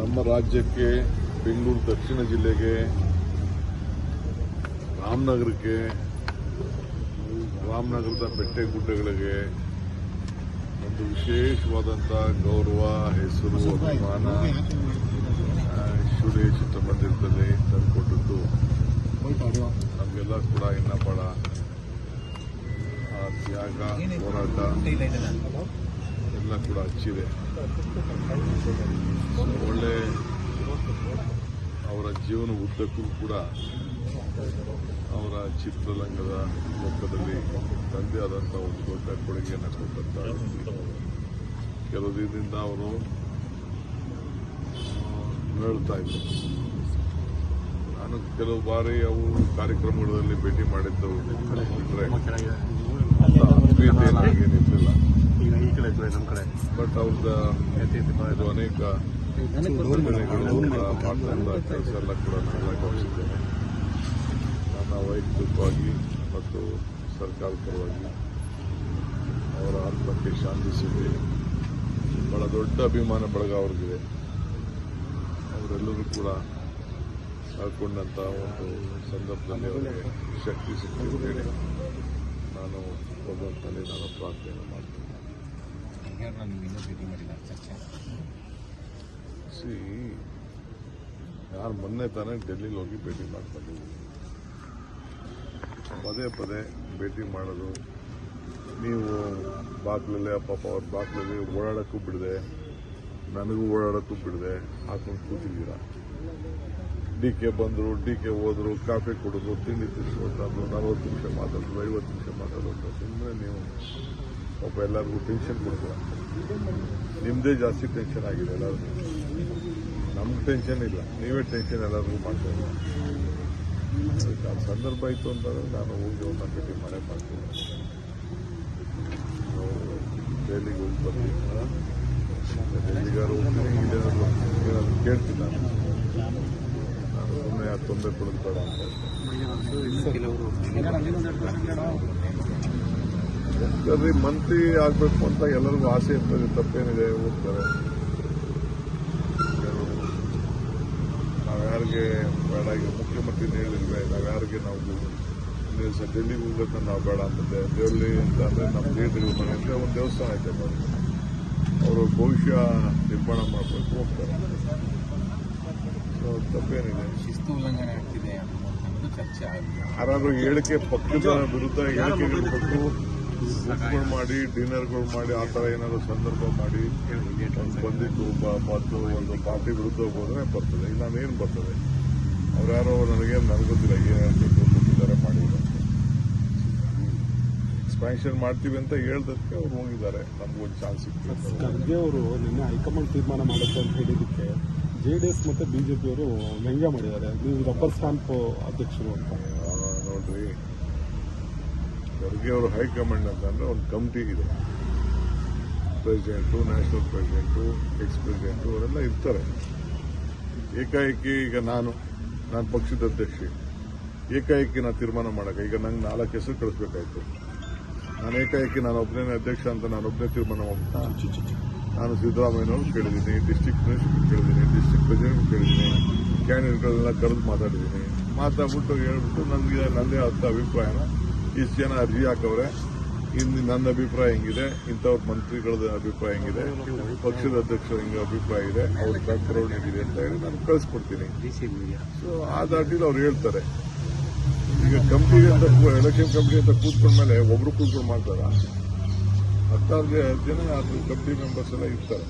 ನಮ್ಮ ರಾಜ್ಯಕ್ಕೆ ಬೆಂಗಳೂರು ದಕ್ಷಿಣ ಜಿಲ್ಲೆಗೆ, ರಾಮನಗರಕ್ಕೆ, ರಾಮನಗರದ ಬೆಟ್ಟೆ ಗುಡ್ಡಗಳಿಗೆ ಒಂದು ವಿಶೇಷವಾದಂಥ ಗೌರವ, ಹೆಸರು, ಅಭಿಮಾನ ಶುಡೆ ಚಿತ್ರಮಂದಿರದಲ್ಲಿ ತಂದುಕೊಟ್ಟದ್ದು. ನಮಗೆಲ್ಲ ಕೂಡ ಇನ್ನ ಬಹಳ ತ್ಯಾಗ, ಹೋರಾಟ. ಎಲ್ಲ ಕೂಡ ಹಚ್ಚಿದೆ. ಒಳ್ಳೆ ಅವರ ಜೀವನ ಉದ್ದಕ್ಕೂ ಕೂಡ ಅವರ ಚಿತ್ರರಂಗದ ಲೋಕದಲ್ಲಿ ತಂದೆ ಆದಂಥ ಒಂದು ದೊಡ್ಡ ಕೊಡುಗೆಯನ್ನು ಕೊಟ್ಟಂತ. ಕೆಲವು ದಿನದಿಂದ ಅವರು ಹೇಳ್ತಾ ಇದ್ರು ನಾನು ಕೆಲವು ಬಾರಿ ಅವು ಕಾರ್ಯಕ್ರಮಗಳಲ್ಲಿ ಭೇಟಿ ಮಾಡಿದ್ದವು. ಬಿಟ್ಟರೆ ಅಂತ ಆತ್ಮೀಯತೆ ನನಗೇನಿರ್ಲಿಲ್ಲ ಈಗ ಈ ಕಡೆ ಕಡೆ ನಮ್ಮ ಕಡೆ ಬಟ್ ಅವ್ರದ ಇದು ಅನೇಕ ಕೆಲಸ ಎಲ್ಲ ಕೂಡ ನಾನೆಲ್ಲ ಗಮನಿಸಿದ್ದೇನೆ ನನ್ನ ವೈಯಕ್ತಿಕವಾಗಿ ಮತ್ತು ಸರ್ಕಾರ ಪರವಾಗಿ ಅವರ ಆತ್ಮಕ್ಕೆ ಶಾಂತಿ ಸಿಗಲಿ. ಬಹಳ ದೊಡ್ಡ ಅಭಿಮಾನ ಬಳಗ ಅವ್ರಿಗಿದೆ. ಅವರೆಲ್ಲರೂ ಕೂಡ ಕಳ್ಕೊಂಡಂಥ ಒಂದು ಸಂದರ್ಭದಲ್ಲಿ ಅವರಿಗೆ ಶಕ್ತಿ ಸಿಗ್ತದೆ ನಾನು ಭಗವಂತನಲ್ಲಿ ನಾನು ಪ್ರಾರ್ಥನೆ ಮಾಡ್ತೀನಿ. ಸಿ, ಯಾರು ಮೊನ್ನೆ ತಾನೇ ಡೆಲ್ಲಿಲಿ ಹೋಗಿ ಭೇಟಿ ಮಾಡ್ಕೊಂಡಿದ್ದೀವಿ ಪದೇ ಪದೇ ಭೇಟಿ ಮಾಡೋದು. ನೀವು ಬಾಗ್ಲಲ್ಲೇ, ಪಾಪ ಅವ್ರ ಬಾಕ್ಲಲ್ಲಿ ಓಡಾಡೋಕ್ಕೂ ಬಿಡದೆ. ನನಗೂ ಓಡಾಡೋಕ್ಕೂ ಬಿಡದೆ. ಹಾಕೊಂಡು ಕೂತಿದ್ದೀರಾ? ಡಿ ಕೆ ಬಂದರು, ಡಿ ಕೆ ಹೋದರು, ಕಾಫಿ ಕುಡಿದ್ರು, ತಿಂಡಿ ತಿನ್ಸ್ಕೊಟ್ರು ನಲ್ವತ್ತು ನಿಮಿಷ ಮಾತಾಡೋದು ಐವತ್ತು ನಿಮಿಷ ಮಾತಾಡೋದು ಸುಮ್ಮನೆ ನೀವು ಪಾಪ ಎಲ್ಲರಿಗೂ ಟೆನ್ಷನ್ ಕೊಡ್ತೀರ. ನಿಮ್ಮದೇ ಜಾಸ್ತಿ ಟೆನ್ಷನ್ ಆಗಿದೆ ಎಲ್ಲರಿಗೂ. ನಮ್ಗೆ ಟೆನ್ಷನ್ ಇಲ್ಲ. ನೀವೇ ಟೆನ್ಷನ್ ಎಲ್ಲರಿಗೂ ಮಾಡ್ತಾ ಇಲ್ಲ ಅದಕ್ಕೆ ಆ ಸಂದರ್ಭ ಇತ್ತು ಅಂತಂದ್ರೆ ನಾನು ಹೋಗಿ ಒಂದು ಭೇಟಿ ಮಾಡೇ ಮಾಡ್ತೀನಿ. ದೆಹಲಿಗೆ ಹೋಗಿ ಬರ್ತೀನಿ ದೆಹಲಿಗಾರು ಹೋಗ್ತೀನಿ ಇಲ್ಲೇನಾದ್ರು ಏನಾದ್ರು ಕೇಳ್ತೀನಿ ನಾನು ನಾನು ಸುಮ್ಮನೆ ತೊಂದರೆ ಕೊಡೋದು ಬೇಡ ಅಂತ ಸರಿ ಮಂತ್ರಿ ಆಗಬೇಕು ಅಂತ ಎಲ್ಲರಿಗೂ ಆಸೆ ಇರ್ತದೆ ತಪ್ಪೇನಿದೆ ಹೋಗ್ತಾರೆ. ನಾವ್ಯಾರಿಗೆ ನಾವು ಯಾರಿಗೆ ಬೇಡ ಈಗ ಮುಖ್ಯಮಂತ್ರಿ ಹೇಳಿಲ್ವೇ ನಾವು ಯಾರಿಗೆ ನಾವು ಒಂದು ಸಹ ಡೆಲ್ಲಿಗೆ ಹೋಗ್ಬೇಕಂತ ನಾವು ಬೇಡ ಅಂತಂದೆ ಡೆಲ್ಲಿ ಅಂತ ಅಂದ್ರೆ ನಮ್ಮ ಲೀಡರ್ಗಳ ಮನೆ ಅಂತ ಒಂದು ದೇವಸ್ಥಾನ ಐತೆ ನೋಡಿ. ಅವರು ಭವಿಷ್ಯ ನಿರ್ಮಾಣ ಮಾಡಬೇಕು ಹೋಗ್ತಾರೆ. ಸೊ ತಪ್ಪೇನಿದೆ. ಶಿಸ್ತು ಉಲ್ಲಂಘನೆ ಆಗ್ತಿದೆ ಅನ್ನೋದು ಚರ್ಚೆ ಆಗಿದೆ. ಯಾರಾದ್ರೂ ಹೇಳಿಕೆ ಪಕ್ಷದ ವಿರುದ್ಧ ಹೇಳಿಕೆಗಳು ಕೊಟ್ಟು ಬುಕ್ಗಳು ಮಾಡಿ ಡಿನ್ನರ್ಗಳು ಮಾಡಿ ಆ ಥರ ಏನಾದ್ರು ಸಂದರ್ಭ ಮಾಡಿ ಒಂದು ಬಂದಿದ್ದು ಮತ್ತು ಒಂದು ಪಾರ್ಟಿ ವಿರುದ್ಧ ಹೋದ್ರೆ ಬರ್ತದೆ. ಇಲ್ಲ ಏನು ಬರ್ತದೆ? ಅವ್ರು ಯಾರೋ ನನಗೆ ನನಗೊತ್ತಿಲ್ಲ ಏನು ಹೇಳ್ಬೇಕು ಕೊಟ್ಟಿದ್ದಾರೆ ಮಾಡಿದ್ದಾರೆ ಎಕ್ಸ್ಪ್ಯಾನ್ಷನ್ ಮಾಡ್ತೀವಿ ಅಂತ ಹೇಳ್ದಕ್ಕೆ ಅವ್ರು ಹೋಗಿದ್ದಾರೆ. ನಮ್ಗೆ ಒಂದು ಚಾನ್ಸ್ ಸಿಕ್ತು ಖರ್ಗೆ ಅವರು ನಿನ್ನೆ ಹೈಕಮಾಂಡ್ ತೀರ್ಮಾನ ಮಾಡುತ್ತೆ ಅಂತ ಹೇಳಿದ್ದಕ್ಕೆ ಜೆ ಡಿ ಎಸ್ ಮತ್ತು ಬಿ ಜೆ ಅವರು ವ್ಯಂಗ್ಯ ಮಾಡಿದ್ದಾರೆ. ನೀವು ರಬ್ಬರ್ ಸ್ಟಾಂಪ್ ಅಧ್ಯಕ್ಷರು ಅಂತ. ನೋಡ್ರಿ. ಖರ್ಗೆ ಅವರು ಹೈಕಮಾಂಡ್ ಅಂತಂದ್ರೆ ಒಂದು ಕಮಿಟಿ ಇದೆ. President national president ex president ಅವರೆಲ್ಲ ಇರ್ತಾರೆ. ಏಕಾಏಕಿ ಈಗ ನಾನು ನಾನು ಪಕ್ಷದ ಅಧ್ಯಕ್ಷ. ಏಕಾಏಕಿ ನಾನು ತೀರ್ಮಾನ ಮಾಡೋಕೆ ಈಗ ನಂಗೆ ನಾಲ್ಕು ಹೆಸರು ಕಳಿಸ್ಬೇಕಾಯ್ತು. ನಾನು ಏಕಾಏಕಿ ನಾನು ಒಬ್ಬನೇ ಅಧ್ಯಕ್ಷ ಅಂತ ನಾನು ಒಬ್ಬನೇ ತೀರ್ಮಾನ ಮಾಡ್ಬಿಟ್ಟು ನಾನು ಸಿದ್ದರಾಮಯ್ಯನವ್ರು ಕೇಳಿದ್ದೀನಿ ಡಿಸ್ಟಿಕ್ ಮಿನಿಸ್ಟರ್ ಕೇಳಿದ್ದೀನಿ ಡಿಸ್ಟಿಕ್ ಪ್ರೆಸಿಡೆಂಟ್ ಕೇಳಿದ್ದೀನಿ ಕ್ಯಾಂಡಿಡೇಟ್ಗಳನ್ನೆಲ್ಲ ಕರೆದು ಮಾತಾಡಿದ್ದೀನಿ. ಮಾತಾಡ್ಬಿಟ್ಟು ಹೇಳ್ಬಿಟ್ಟು ನನಗೆ ನನ್ನದೇ ಆದ ಅಭಿಪ್ರಾಯನ ಇಷ್ಟು ಜನ ಅರ್ಜಿ ಹಾಕವ್ರೆ. ಇಲ್ಲಿ ನನ್ನ ಅಭಿಪ್ರಾಯ ಹೆಂಗಿದೆ? ಇಂಥವ್ರ ಮಂತ್ರಿಗಳ ಅಭಿಪ್ರಾಯ ಹೆಂಗಿದೆ? ಪಕ್ಷದ ಅಧ್ಯಕ್ಷರ ಹಿಂಗೆ ಅಭಿಪ್ರಾಯ ಇದೆ? ಅವ್ರ ಬ್ಯಾಕ್ಗ್ರೌಂಡ್ ಹೇಗಿದೆ ಅಂತ ಹೇಳಿ ನಾನು ಕಳಿಸ್ಕೊಡ್ತೀನಿ. ಸೊ ಆ ದಾಟಿಲಿ ಅವ್ರು ಹೇಳ್ತಾರೆ. ಈಗ ಕಂಪ್ನಿ ಅಂತ ಎಲೆಕ್ಷನ್ ಕಂಪ್ನಿ ಅಂತ ಕೂತ್ಕೊಂಡ್ಮೇಲೆ ಒಬ್ರು ಕೂತ್ಕೊಂಡು ಮಾಡ್ತಾರ? ಹತ್ತಾರು ಜನ ಅದ್ರ ಕಂಪ್ನಿ ಮೆಂಬರ್ಸ್ ಎಲ್ಲ ಇರ್ತಾರೆ.